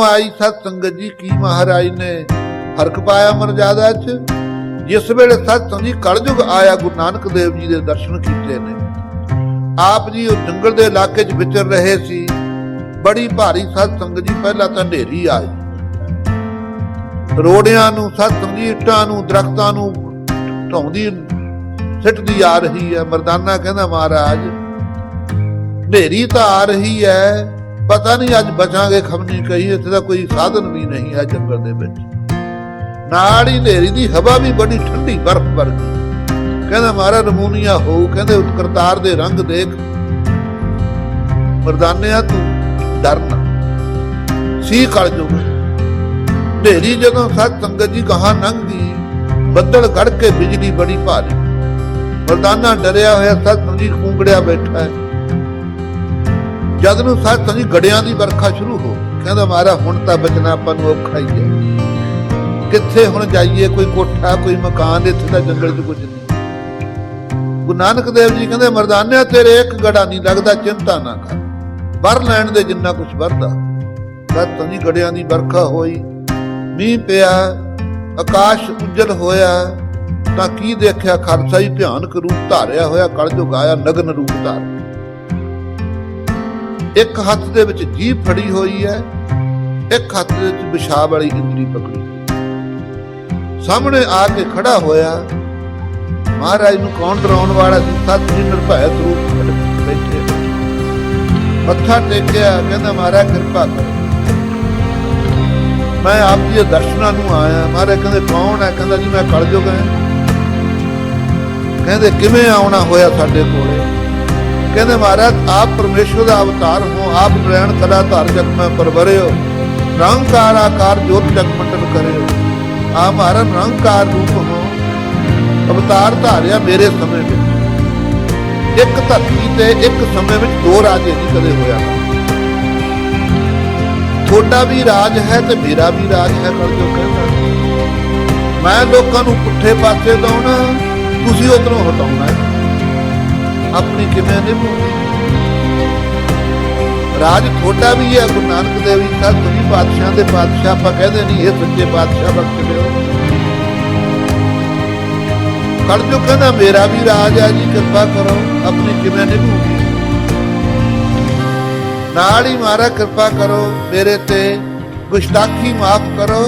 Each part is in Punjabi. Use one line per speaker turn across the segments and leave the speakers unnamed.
ਆਈ ਸਤ ਸੰਗਤ ਜੀ? ਕੀ ਮਹਾਰਾਜ ਨੇ ਫ਼ਰਕ ਪਾਇਆ ਮਰਜ਼ਾਦਾ ਚ ਜਿਸ ਵੇਲੇ ਸਤ ਸੰਗਤ ਜੀ ਕਲਯੁਗ ਆਇਆ, ਗੁਰੂ ਨਾਨਕ ਦੇਵ ਜੀ ਦੇ ਦਰਸ਼ਨ ਕੀਤੇ ਨੇ। ਆਪ ਜੀ ਉਹ ਜੰਗਲ ਦੇ ਇਲਾਕੇ 'ਚ ਵਿਚਰ ਰਹੇ ਸੀ। ਬੜੀ ਭਾਰੀ ਸਤ ਸੰਗਤ ਜੀ ਪਹਿਲਾਂ ਤਾਂ ਹਨੇਰੀ ਆਈ। ਰੋੜਿਆਂ ਨੂੰ, ਸਤ ਸੰਗਤ ਜੀ ਇੱਟਾਂ ਨੂੰ, ਦਰਖਤਾਂ ਨੂੰ ਢਾਉਂਦੀ ਸਿੱਟਦੀ ਆ ਰਹੀ ਹੈ। ਮਰਦਾਨਾ ਕਹਿੰਦਾ, ਮਹਾਰਾਜ, ਹਨੇਰੀ ਤਾਂ ਆ ਰਹੀ ਹੈ। ਪਤਾ ਨਹੀਂ ਅੱਜ ਬਚਾਂਗੇ ਖਮਨੀ ਕਹੀ, ਇੱਥੇ ਦਾ ਕੋਈ ਸਾਧਨ ਵੀ ਨਹੀਂ ਹੈ ਜੰਗਲ ਦੇ ਵਿੱਚ। ਨਾਲ ਹੀ ਹਨੇਰੀ ਦੀ ਹਵਾ ਵੀ ਬੜੀ ਠੰਡੀ ਬਰਫ਼ ਵਰਗੀ। ਕਹਿੰਦਾ, ਮਾਰਾ ਨਮੂਨੀਆ ਹੋਊ ਕਹਿੰਦੇ, ਕਰਤਾਰ ਦੇ ਰੰਗ ਦੇਖ। ਮਰਦਾਨਿਆ, ਤੂੰ ਡਰਨਾ ਸੀ ਕਲ ਜੁਗ ਹਨੇਰੀ ਜਦੋਂ ਸਤ ਸੰਗਤ ਜੀ ਕਹਾ ਲੰਘੀ ਬੱਦਲ ਗੜ ਕੇ ਬਿਜਲੀ ਬੜੀ ਭਾਰੀ। ਮਰਦਾਨਾ ਡਰਿਆ ਹੋਇਆ ਸਤ ਸੰਗਤ ਜੀ ਕੂੰਗੜਿਆ ਬੈਠਾ ਹੈ। ਜਦ ਨੂੰ ਸਤ ਜੀ ਗੜਿਆਂ ਦੀ ਵਰਖਾ ਸ਼ੁਰੂ ਹੋ, ਕਹਿੰਦਾ ਮਾਰਾ ਹੁਣ ਤਾਂ ਬਚਣਾ ਆਪਾਂ ਨੂੰ ਔਖਾ ਹੀ ਹੈ। ਕਿੱਥੇ ਹੁਣ ਜਾਈਏ, ਕੋਈ ਕੋਠਾ, ਕੋਈ ਮਕਾਨ, ਇੱਥੇ ਦਾ ਜੰਗਲ 'ਚ ਕੁਝ ਨਹੀਂ। ਗੁਰੂ ਨਾਨਕ ਦੇਵ ਜੀ ਕਹਿੰਦੇ, ਮਰਦਾਨਿਆ ਤੇਰੇ ਇੱਕ ਗੜਾ ਨਹੀਂ ਲੱਗਦਾ, ਚਿੰਤਾ ਨਾ ਕਰ। ਵਰ ਲੈਣ ਦੇ ਜਿੰਨਾ ਕੁਝ ਵਰਦਾ। ਸਤ ਜੀ ਗੜਿਆਂ ਦੀ ਵਰਖਾ ਹੋਈ। ਮੀਂਹ ਪਿਆ, ਆਕਾਸ਼ ਉਜਲ ਹੋਇਆ। ਤਾਂ ਕੀ ਦੇਖਿਆ, ਖਾਲਸਾ ਹੀ ਭਿਆਨਕ ਰੂਪ ਧਾਰਿਆ ਹੋਇਆ, ਕਲਯੁਗ ਆਇਆ, ਨਗਨ ਰੂਪ ਧਾਰ। ਇੱਕ ਹੱਥ ਦੇ ਵਿੱਚ ਜੀਭ ਫੜੀ ਹੋਈ ਹੈ, ਇੱਕ ਹੱਥ ਦੇ ਵਿੱਚ ਪਿਸ਼ਾਬ ਵਾਲੀ ਇੰਦਰੀ ਪਕੜੀ ਸਾਹਮਣੇ ਆ ਕੇ ਖੜਾ ਹੋਇਆ, ਮਹਾਰਾਜ ਨੂੰ ਕੌਣ ਡਰਾਉਣ ਵਾਲਾ ਸੀ? ਸਤ ਜੀ ਨਿਰਭੈ ਰੂਪ ਬੈਠੇ ਮੱਥਾ ਟੇਕਿਆ, ਕਹਿੰਦਾ, ਮਹਾਰਾਜ, ਕਿਰਪਾ ਕਰੋ। ਮੈਂ ਆਪ ਜੀ ਦਰਸ਼ਨਾਂ ਨੂੰ ਆਇਆ। ਮਹਾਰਾਜ ਕਹਿੰਦੇ, ਕੌਣ ਹੈ? ਕਹਿੰਦਾ, ਜੀ, ਮੈਂ ਕਲਯੁਗ ਹਾਂ। ਕਹਿੰਦੇ, ਕਿਵੇਂ ਆਉਣਾ ਹੋਇਆ ਸਾਡੇ ਕੋਲੇ? ਕਹਿੰਦੇ ਮਹਾਰਾਜ, ਆਪ ਪਰਮੇਸ਼ਵਰ ਦਾ ਅਵਤਾਰ ਹੋ, ਆਪ ਨਰੈਣ ਕਲਾ ਧਾਰ ਜਗ ਮੈਂ ਪਰਵਰਿਓ। ਰੰਗਕਾਰ ਆਕਾਰ ਜੋਤ ਜਗ ਮੰਡਲ ਕਰਿਓ। ਆ ਮਹਾਰਾਜ, ਨਿਰੰਕਾਰ ਰੂਪ ਹੋ। ਅਵਤਾਰ ਧਾਰਿਆ ਮੇਰੇ ਸਮੇਂ ਵਿੱਚ। ਇੱਕ ਧਰਤੀ ਤੇ ਇੱਕ ਸਮੇਂ ਵਿੱਚ ਦੋ ਰਾਜੇ ਨਹੀਂ ਕਦੇ ਹੋਇਆ। ਤੁਹਾਡਾ ਵੀ ਰਾਜ ਹੈ ਤੇ ਮੇਰਾ ਵੀ ਰਾਜ ਹੈ ਕਰ ਜੋ ਕਹਿੰਦਾ। ਮੈਂ ਲੋਕਾਂ ਨੂੰ ਪੁੱਠੇ ਪਾਸੇ ਲਾਉਣਾ ਤੁਸੀਂ ਉਧਰੋਂ ਹਟਾਉਣਾ ਆਪਣੀ ਕਿਵੇਂ ਨਿਭਾਉਣੀ ਰਾਜ ਤੁਹਾਡਾ ਵੀ ਹੈ, ਗੁਰੂ ਨਾਨਕ ਦੇਵ ਜੀ ਸਾਹਿਬ ਤੁਸੀਂ ਬਾਦਸ਼ਾਹ ਦੇ ਬਾਦਸ਼ਾਹ, ਆਪਾਂ ਕਹਿੰਦੇ ਨਹੀਂ, ਇਹ ਸੱਚੇ ਬਾਦਸ਼ਾਹ ਬਖਸ਼ ਦਿਓ ਕਲ ਜੋ ਕਹਿੰਦਾ, ਮੇਰਾ ਵੀ ਰਾਜ ਹੈ ਜੀ, ਕਿਰਪਾ ਕਰੋ, ਆਪਣੀ ਕਿਵੇਂ ਨਿਭਾਉਣੀ ਨਾਲ ਹੀ ਮਾਰਾ ਕਿਰਪਾ ਕਰੋ, ਮੇਰੇ ਤੇ ਗੁਸਤਾਖੀ ਮਾਫ ਕਰੋ।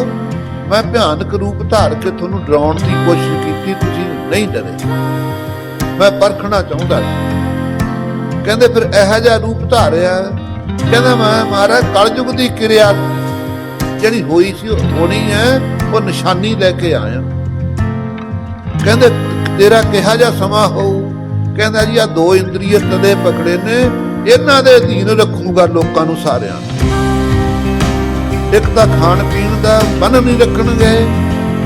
ਮੈਂ ਭਿਆਨਕ ਰੂਪ ਧਾਰ ਕੇ ਤੁਹਾਨੂੰ ਡਰਾਉਣ ਦੀ ਕੋਸ਼ਿਸ਼ ਕੀਤੀ, ਤੁਸੀਂ ਨਹੀਂ ਡਰੇ। ਮੈਂ ਪਰਖਣਾ ਚਾਹੁੰਦਾ। ਕਹਿੰਦੇ ਫਿਰ ਇਹੋ ਜਿਹਾ ਰੂਪ ਧਾਰਿਆ। ਕਹਿੰਦਾ ਮੈਂ ਮਹਾਰਾਜ, ਕਲਯੁਗ ਦੀ ਕਿਰਿਆ ਜਿਹੜੀ ਹੋਈ ਸੀ ਹੋਣੀ ਹੈ, ਉਹ ਨਿਸ਼ਾਨੀ ਲੈ ਕੇ ਆਇਆ। ਕਹਿੰਦੇ ਤੇਰਾ ਕਿਹਾ ਜਿਹਾ ਸਮਾਂ ਹੋਊ। ਕਹਿੰਦਾ ਜੀ ਆ ਦੋ ਇੰਦਰੀਏ ਤਦੇ ਪਕੜੇ ਨੇ, ਇਹਨਾਂ ਦੇ ਅਧੀਨ ਰੱਖੂਗਾ ਲੋਕਾਂ ਨੂੰ ਸਾਰਿਆਂ ਨੂੰ। ਇੱਕ ਤਾਂ ਖਾਣ ਪੀਣ ਦਾ ਬੰਨ ਨਹੀਂ ਰੱਖਣਗੇ,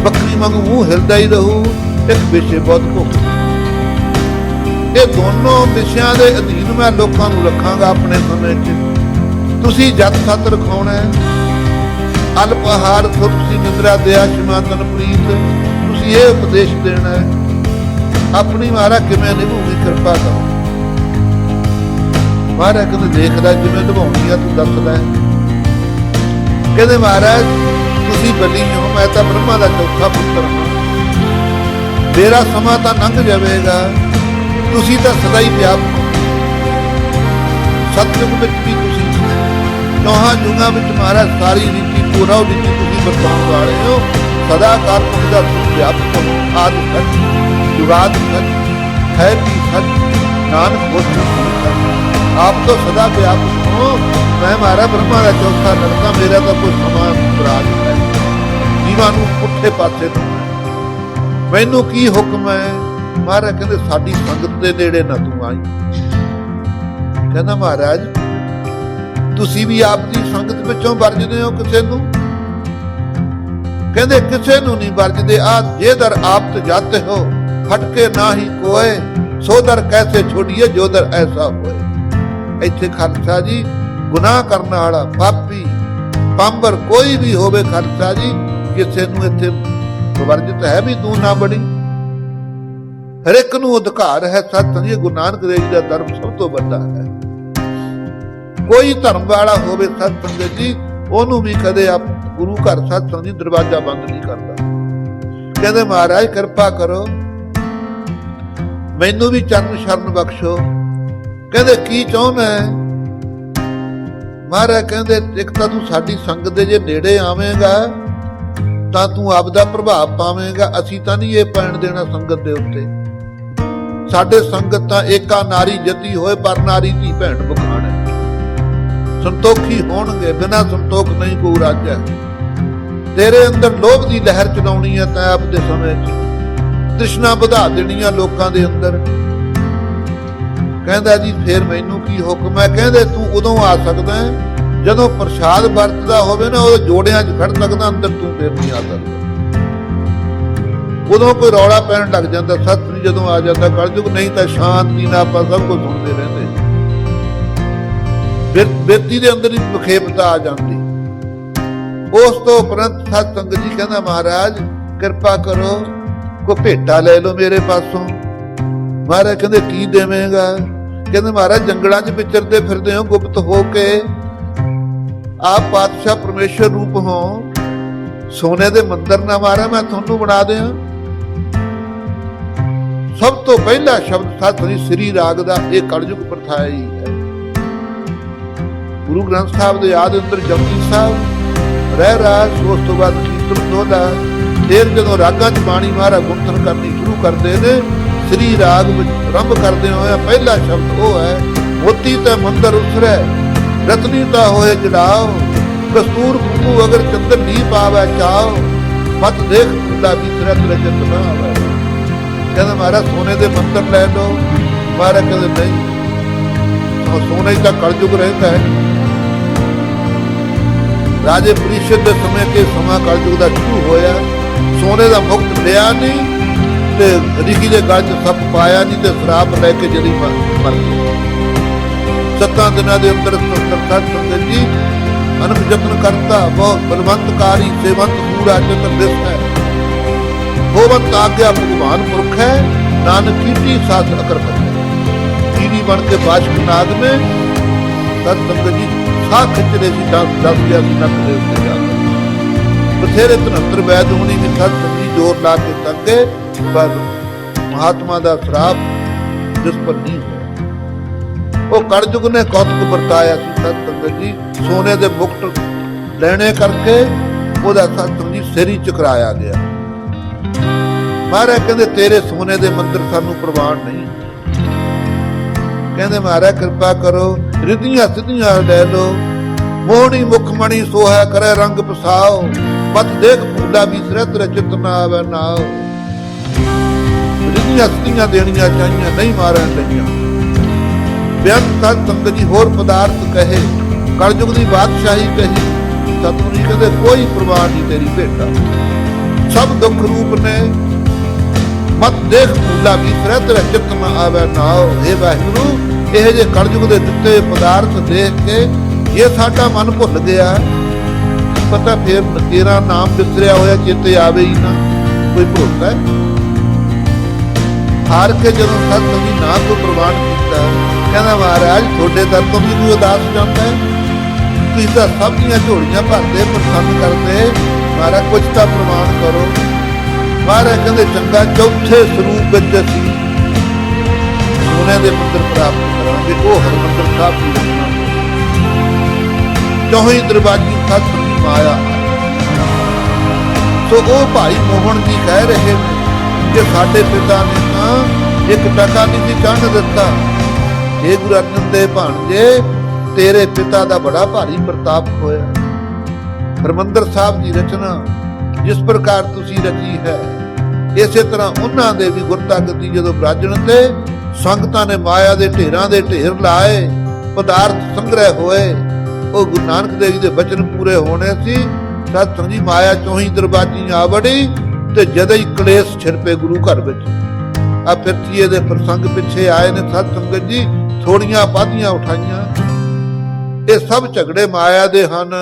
ਬੱਕਰੀ ਵਾਂਗੂ ਮੂੰਹ ਹਿਲਦਾ ਹੀ ਰਹੂ, ਇੱਕ ਵਿਸ਼ੇ ਬਹੁਤ ਭੁੱਖ ਇਹ ਦੋਨੋਂ ਵਿਸ਼ਿਆਂ ਦੇ ਅਧੀਨ ਮੈਂ ਲੋਕਾਂ ਨੂੰ ਰੱਖਾਂਗਾ ਆਪਣੇ ਸਮੇਂ 'ਚ। ਤੁਸੀਂ ਜਤ ਸਤ ਰਖਾਉਣਾ ਹੈ। ਅਲਪ ਆਹਾਰ ਨਿੰਦਰਾ ਦਿਆ ਸ਼ਮਾਤਨ ਪ੍ਰੀਤ ਤੁਸੀਂ ਇਹ ਉਪਦੇਸ਼ ਦੇਣਾ ਹੈ। ਆਪਣੀ ਮਾਰਾ ਕਿਵੇਂ ਨਿਭੂਗੀ ਕਿਰਪਾ ਕਰੋ। ਮਹਾਰਾਜ ਕਹਿੰਦੇ ਦੇਖਦਾ ਜਿਵੇਂ ਨਿਭਾਉਣੀ ਆ, ਤੂੰ ਦੱਸਦਾ ਕਹਿੰਦੇ ਮਹਾਰਾਜ, ਤੁਸੀਂ ਬਲੀ ਹੋ, ਮੈਂ ਤਾਂ ਬ੍ਰਹਮਾ ਦਾ ਚੌਥਾ ਪੁੱਤਰ ਹਾਂ। ਮੇਰਾ ਸਮਾਂ ਤਾਂ ਲੰਘ ਜਾਵੇਗਾ। ਤੁਸੀਂ ਤਾਂ ਸਦਾ ਹੀ ਵਿਆਪਕ ਸਤਿਗੁਰ ਵਿੱਚ ਵੀ ਤੁਸੀਂ ਚੌਹਾਂ ਯੁਗਾਂ ਵਿੱਚ ਮਹਾਰਾਜ ਸਾਰੀ ਰੀਤੀ ਪੂਰਾ ਰੀਤੀ ਤੁਸੀਂ ਵਰਤਾਉਣ ਵਾਲੇ ਹੋ। ਸਦਾ ਕਾਲਪੁਰਖ ਦਾ ਤੁਸੀਂ ਵਿਆਪਕ ਆਦ ਸੱਚ ਜੁਗਾਦ ਸੱਚ ਹੈ ਵੀ ਸੱਚ ਨਾਨਕ ਬੋਧ ਆਪ ਤੋਂ ਸਦਾ ਵਿਆਪ ਹੋ। ਮੈਂ ਮਾਰਾ ਬ੍ਰਹਮਾ ਦਾ ਚੌਥਾ ਲੜਕਾ, ਮੇਰਾ ਤਾਂ ਕੋਈ ਸਮਾਨ ਬਰਾਜ ਹੈ ਜੀਵਾਂ ਨੂੰ ਪੁੱਠੇ ਪਾਸੇ ਤੋਂ ਮੈਨੂੰ ਕੀ ਹੁਕਮ ਹੈ? ਮਹਾਰਾਜ ਕਹਿੰਦੇ, ਸਾਡੀ ਸੰਗਤ ਦੇ ਨੇੜੇ ਨਾ ਤੂੰ ਆਈ। ਕਹਿੰਦਾ, ਮਹਾਰਾਜ, ਤੁਸੀਂ ਵੀ ਆਪ ਦੀ ਸੰਗਤ ਵਿੱਚੋਂ ਵਰਜਦੇ ਹੋ ਕਿਸੇ ਨੂੰ? ਕਹਿੰਦੇ, ਕਿਸੇ ਨੂੰ ਨਹੀਂ ਵਰਜਦੇ। ਆ ਜੇ ਦਰ ਆਪ ਤੇ ਜਾਤੇ ਹੋ, ਫਟਕੇ ਨਾ ਹੀ ਕੋਏ। ਸੋ ਕੈਸੇ ਛੋੜੀਏ ਜੋ ਦਰ ਐਸਾ ਹੋਏ? ਇੱਥੇ ਖਾਲਸਾ ਜੀ, ਗੁਨਾਹ ਕਰਨ ਵਾਲਾ ਪਾਪੀ, ਪੰਬਰ ਕੋਈ ਵੀ ਹੋਵੇ ਖਾਲਸਾ ਜੀ, ਕਿਸੇ ਨੂੰ ਇੱਥੇ ਵਰਜਿਤ ਹੈ ਵੀ ਤੂੰ ਨਾ ਬਣੀ। ਹਰ ਇੱਕ ਨੂੰ ਅਧਿਕਾਰ ਹੈ ਸਤ ਜੀ ਗੁਰੂ ਨਾਨਕ ਦੇਵ ਜੀ ਦਾ ਧਰਮ ਸਭ ਤੋਂ ਵੱਡਾ ਹੈ। ਕੋਈ ਧਰਮ ਵਾਲਾ ਹੋਵੇ ਸਤ ਸੰਗਤ ਜੀ, ਉਹਨੂੰ ਵੀ ਕਦੇ ਆਪ ਗੁਰੂ ਘਰ ਸਤਸੰਗ ਦੀ ਦਰਵਾਜ਼ਾ ਬੰਦ ਨਹੀਂ ਕਰਦਾ। ਕਹਿੰਦੇ ਮਹਾਰਾਜ, ਕਿਰਪਾ ਕਰੋ। ਮੈਨੂੰ ਵੀ ਚਰਨ ਸ਼ਰਨ ਬਖਸ਼ੋ। ਕਹਿੰਦੇ, ਕੀ ਚਾਹੁੰਦਾ ਹੈ? ਮਹਾਰਾਜ ਕਹਿੰਦੇ, ਇੱਕ ਤਾਂ ਤੂੰ ਸਾਡੀ ਸੰਗਤ ਦੇ ਜੇ ਨੇੜੇ ਆਵੇਂਗਾ, ਤਾਂ ਤੂੰ ਆਪਦਾ ਪ੍ਰਭਾਵ ਪਾਵੇਂਗਾ। ਅਸੀਂ ਤਾਂ ਨਹੀਂ ਇਹ ਪੈਣ ਦੇਣਾ ਸੰਗਤ ਦੇ ਉੱਤੇ। ਸਾਡੇ ਸੰਗਤ ਤਾਂ ਏਕਾ ਨਾਰੀ ਜਤੀ ਹੋਏ, ਪਰ ਨਾਰੀ ਦੀ ਭੈਣ ਬਖਾਣ ਹੈ। ਸੰਤੋਖੀ ਹੋਣਗੇ, ਬਿਨਾ ਸੰਤੋਖ ਨਹੀਂ ਕੋ ਰਾਜਾ ਤੇਰੇ ਅੰਦਰ ਲੋਭ ਦੀ ਲਹਿਰ ਚਲਾਉਣੀ ਹੈ ਤਾਂ ਆਪ ਦੇ ਸਮੇਂ 'ਚ। ਤ੍ਰਿਸ਼ਨਾ ਵਧਾ ਦੇਣੀਆਂ ਲੋਕਾਂ ਦੇ ਅੰਦਰ। ਕਹਿੰਦਾ ਜੀ, ਫੇਰ ਮੈਨੂੰ ਕੀ ਹੁਕਮ ਹੈ? ਕਹਿੰਦੇ, ਤੂੰ ਉਦੋਂ ਆ ਸਕਦਾ ਜਦੋਂ ਪ੍ਰਸ਼ਾਦ ਵਰਤਦਾ ਹੋਵੇ ਨਾ ਉਹ ਜੋੜਿਆਂ 'ਚ ਖੜ ਸਕਦਾ, ਅੰਦਰ ਤੂੰ ਫੇਰ ਨਹੀਂ ਆ ਸਕਦਾ। ਉਦੋਂ ਕੋਈ ਰੌਲਾ ਪੈਣ ਲੱਗ ਜਾਂਦਾ, ਸਤਿ ਜਦੋਂ ਆ ਜਾਂਦਾ ਕਲਯੁਗ, ਨਹੀਂ ਤਾਂ ਸ਼ਾਂਤੀ ਨਹੀਂ ਨਾ ਆਪਾਂ ਸਭ ਕੁਝ ਸੁਣਦੇ ਰਹਿੰਦੇ। ਫਿਰ ਬੇਤੀ ਦੇ ਅੰਦਰ ਹੀ ਵਿਖੇਪਤਾ ਆ ਜਾਂਦੀ। ਉਸ ਤੋਂ ਉਪਰੰਤ ਸਤ ਸੰਗਤ ਜੀ ਕਹਿੰਦਾ, ਮਹਾਰਾਜ, ਕਿਰਪਾ ਕਰੋ ਕੋ ਭੇਟਾ ਲੈ ਲਓ ਮੇਰੇ ਪਾਸੋਂ। ਮਹਾਰਾਜ ਕਹਿੰਦੇ, ਕੀ ਦੇਵੇਂਗਾ? ਕਹਿੰਦੇ, ਮਹਾਰਾਜ, ਜੰਗਲਾਂ 'ਚ ਵਿਚਰਦੇ ਫਿਰਦੇ ਹੋ, ਗੁਪਤ ਹੋ ਕੇ। ਆਪ ਪਾਤਸ਼ਾਹ ਪਰਮੇਸ਼ਰ ਰੂਪ ਹੋ। ਸੋਨੇ ਦੇ ਮੰਦਰ ਨਾ ਮਾਰਾ, ਮੈਂ ਤੁਹਾਨੂੰ ਬਣਾ ਦਿਆਂ। ਸਭ ਤੋਂ ਪਹਿਲਾ ਸ਼ਬਦ ਸਤਿ ਸ੍ਰੀ ਰਾਗ ਦਾ ਇਹ ਕਲਯੁਗ ਪ੍ਰਥਾ ਹੀ। ਹੈ ਗੁਰੂ ਗ੍ਰੰਥ ਸਾਹਿਬ ਦੇ ਆਦ ਅੰਦਰ ਜਪਜੀ ਸਾਹਿਬ, ਰਹਿ ਰਾਸ ਉਸ ਤੋਂ ਬਾਅਦ ਕੀਰਤਨ ਦੋਦਾ ਫਿਰ ਜਦੋਂ ਰਾਗਾਂ 'ਚ ਬਾਣੀ ਮਹਾਰਾ ਗੁੰਥਨ ਕਰਨੀ ਸ਼ੁਰੂ ਕਰਦੇ ਨੇ, ਸ੍ਰੀ ਰਾਗ ਵਿੱਚ ਆਰੰਭ ਕਰਦੇ ਹੋਇਆ ਪਹਿਲਾ ਸ਼ਬਦ ਉਹ ਹੈ, ਮੋਤੀ ਤੇ ਮੰਦਰ ਉਸਰੈ, ਰਤਨੀ ਤਾਂ ਹੋਏ ਜਲਾਓ ਕਸੂਰ ਕੁਕੂ ਅਗਰ ਚੰਦਰ ਨੀ ਪਾਵੈ ਚਾਓ ਮਤ ਦੇਖ ਖੁਦਾ ਵੀ ਰਜਤ ਨਾ ਆਵੇ। ਕਹਿੰਦਾ ਮਹਾਰਾ ਸੋਨੇ ਦੇ ਮੰਦਰ ਲੈ ਲਓ ਮਹਾਰਾ ਕਹਿੰਦੇ ਨਹੀਂ। ਉਹ ਸੋਨੇ ਦਾ ਕਲਯੁਗ ਰਹਿੰਦਾ ਹੈ। ਰਾਜੇ ਪ੍ਰੀਸ਼ਦ ਦੇ ਸਮੇਂ ਕੇ ਸਮਾਂ ਕਲਯੁਗ ਦਾ ਸ਼ੁਰੂ ਹੋਇਆ। ਸੋਨੇ ਦਾ ਮੁਕਤ ਲਿਆ ਨਹੀਂ ਤੇ ਰਿਖੀ ਦੇ ਗਲ 'ਚ ਸੱਪ ਪਾਇਆ ਨਹੀਂ ਤੇ ਸ਼ਰਾਬ ਲੈ ਕੇ ਜਿਹੜੀ ਮਰ ਮਰ ਸੱਤਾਂ ਦਿਨਾਂ ਦੇ ਅੰਦਰ ਸਰਦਾਰ ਸੰਗਤ ਜੀ ਅਨੰਦ ਯਤਨ ਕਰਤਾ, ਬਹੁਤ ਬਲਵੰਤਕਾਰੀ, ਸੇਵੰਤ ਪੂਰਾ ਚਤਨ ਦਿਸ ਹੈ। ਹੋਵੰਤ ਆਗਿਆ ਭਗਵਾਨ ਪੁਰਖ ਹੈ, ਨਾਨਕ ਕੀਟੀ ਸਾਧ ਅਕਰ ਹੈ ਕੀੜੀ ਬਣ ਕੇ ਬਾਸ਼ਕ ਨਾਦ ਮੇ ਸਤ ਸੰਗਤ ਜੀ ਸਾਹ ਖਿੱਚਦੇ ਸੀ ਤਾਂ ਦੱਸ ਗਿਆ ਸੀ, ਨੱਕ ਦੇ ਉੱਤੇ ਜਾ ਕੇ। ਬਥੇਰੇ ਤਨੰਤਰ ਵੈਦ ਹੋਣੀ ਵੀ ਸਤ ਸੰਗੀ ਜੋਰ ਲਾ ਕੇ ਤੱਕੇ ਪਰ ਮਹਾਤਮਾ ਦਾ ਸ਼ਰਾਪ ਜਿਸ ਪਰ ਨਹੀਂ ਉਹ ਕੜਜੁਗ ਨੇ ਕੌਤਕ ਵਰਤਾਇਆ ਸੀ ਸਤ ਸੰਗਤ ਜੀ, ਸੋਨੇ ਦੇ ਮੁਕਤ ਲੈਣੇ ਕਰਕੇ ਉਹਦਾ ਸਤ ਜੀ ਸਿਰ ਚੁਕਰਾਇਆ ਗਿਆ। ਮਹਾਰਾਜ ਕਹਿੰਦੇ, ਤੇਰੇ ਸੋਨੇ ਦੇ ਮੰਦਰ ਸਾਨੂੰ ਪ੍ਰਵਾਨ ਨਹੀਂ ਕਹਿੰਦੇ, ਮਹਾਰਾਜ ਕਿਰਪਾ ਕਰੋ, ਰਿੱਧੀਆਂ ਸਿੱਧੀਆਂ ਲੈ ਲੋ ਮੋਹਣੀ ਮੁਖ ਮਣੀ ਸੋਹਾ ਕਰੇ ਰੰਗ ਪਸਾਓ। ਮਤ ਦੇਖ ਫੂਲਾ ਵੀ ਸਿਰਤ ਰਚਿਤ ਨਾ ਆਵੇ ਨਾਓ। ਰਿੱਧੀਆਂ ਸਿੱਧੀਆਂ ਦੇਣੀਆਂ ਚਾਹੀਆਂ, ਨਹੀਂ ਮਾਰਨ ਲਈਆਂ ਬਿਆਨ ਸਤ ਸੰਗਤ ਹੋਰ ਪਦਾਰਥ ਕਹੇ, ਕਲਯੁਗ ਦੀ ਬਾਦਸ਼ਾਹੀ ਕਹੀ, ਸਤਿਗੁਰੂ ਜੀ ਕਹਿੰਦੇ ਕੋਈ ਪ੍ਰਵਾਹ ਨਹੀਂ ਤੇਰੀ ਭੇਟਾ। ਸਭ ਦੁੱਖ ਰੂਪ ਨੇ, ਮਤ ਦੇਖ ਫੂਲਾ ਵੀ ਸਿਰਤ ਰਚਿਤ ਨਾ ਆਵੇ ਨਾਓ ਇਹ ਵਾਹਿਗੁਰੂ, ਇਹ ਜੇ ਕਲਯੁਗ ਦੇ ਦਿੱਤੇ ਪਦਾਰਥ ਦੇਖ ਕੇ ਇਹ ਸਾਡਾ ਮਨ ਭੁੱਲ ਗਿਆ, ਪਤਾ ਫੇਰ ਤੇਰਾ ਨਾਮ ਵਿਸਰਿਆ ਹੋਇਆ ਚੇਤੇ ਆਵੇ ਹੀ ਨਾ। ਕੋਈ ਭੁੱਲਦਾ ਹੈ? ਹਾਰ ਕੇ ਜਦੋਂ ਸਤ ਸੰਗੀ ਨਾ ਕੋ ਪ੍ਰਵਾਨ ਕੀਤਾ, ਕਹਿੰਦਾ ਮਹਾਰਾਜ, ਤੁਹਾਡੇ ਦਰ ਤੋਂ ਵੀ ਕੋਈ ਉਦਾਸ ਜਾਂਦਾ ਹੈ। ਤੁਸੀਂ ਤਾਂ ਸਭ ਦੀਆਂ ਝੋਲੀਆਂ ਭਰਦੇ ਪਸੰਦ ਕਰਦੇ। ਮਹਾਰਾਜ ਕੁਝ ਤਾਂ ਪ੍ਰਮਾਣ ਕਰੋ। ਮਹਾਰਾਜ ਕਹਿੰਦੇ, ਚੰਗਾ, ਚੌਥੇ ਸਰੂਪ ਵਿੱਚ ਅਸੀਂ ਸੋਨੇ ਦੇ ਮੰਦਰ ਪ੍ਰਾਪਤ ਕਰਾਂਗੇ, ਉਹ ਹਰਮੰਦਰ ਸਾਹਿਬ ਦੀ ਰਚਨਾ ਚੌਹੀ ਦਰਵਾਜ਼ੀ ਸਤ ਸੰਗੀ ਮਾਇਆ ਸੋ ਉਹ ਭਾਈ ਮੋਹਨ ਜੀ ਕਹਿ ਰਹੇ ਨੇ ਕਿ ਸਾਡੇ ਪਿਤਾ ਨੇ ਇੱਕ ਟਕਾ ਨਹੀਂ ਸੀ, ਚੰਨ ਦਿੱਤਾ। ਇਹ ਗੁਰੂ ਅਰਜਨ ਦੇਵ ਭਾਣਜੇ ਤੇਰੇ ਪਿਤਾ ਦਾ ਬੜਾ ਭਾਰੀ ਪ੍ਰਤਾਪ ਹੋਇਆ, ਹਰਮੰਦਰ ਸਾਹਿਬ ਦੀ ਰਚਨਾ ਜਿਸ ਪ੍ਰਕਾਰ ਤੁਸੀਂ ਰਚੀ ਹੈ, ਇਸੇ ਤਰ੍ਹਾਂ ਉਹਨਾਂ ਦੇ ਵੀ ਗੁਰਤਾ ਗੱਦੀ ਜਦੋਂ ਬਰਾਜਣ ਤੇ ਸੰਗਤਾਂ ਨੇ ਮਾਇਆ ਦੇ ਢੇਰਾਂ ਦੇ ਢੇਰ ਲਾਏ, ਪਦਾਰਥ ਸੰਗ੍ਰਹਿ ਹੋਏ, ਉਹ ਗੁਰੂ ਨਾਨਕ ਦੇਵ ਜੀ ਦੇ ਬਚਨ ਪੂਰੇ ਹੋਣੇ ਸੀ ਸਤ ਸੰਗੀ ਮਾਇਆ ਚੋਂ ਹੀ ਦਰਬਾਜੀ ਆ ਵੜੀ ਤੇ ਜਦ ਹੀ ਕਲੇਸ਼ ਛਿਰਪੇ ਗੁਰੂ ਘਰ ਵਿੱਚ। ਆ ਫਿਰ ਦੇ ਪ੍ਰਸੰਗ ਪਿੱਛੇ ਆਏ ਨੇ ਸਤ ਸੰਗਤ ਜੀ, ਥੋੜੀਆਂ ਪਾਧੀਆਂ ਉਠਾਈਆਂ। ਇਹ ਸਭ ਝਗੜੇ ਮਾਇਆ ਦੇ ਹਨ।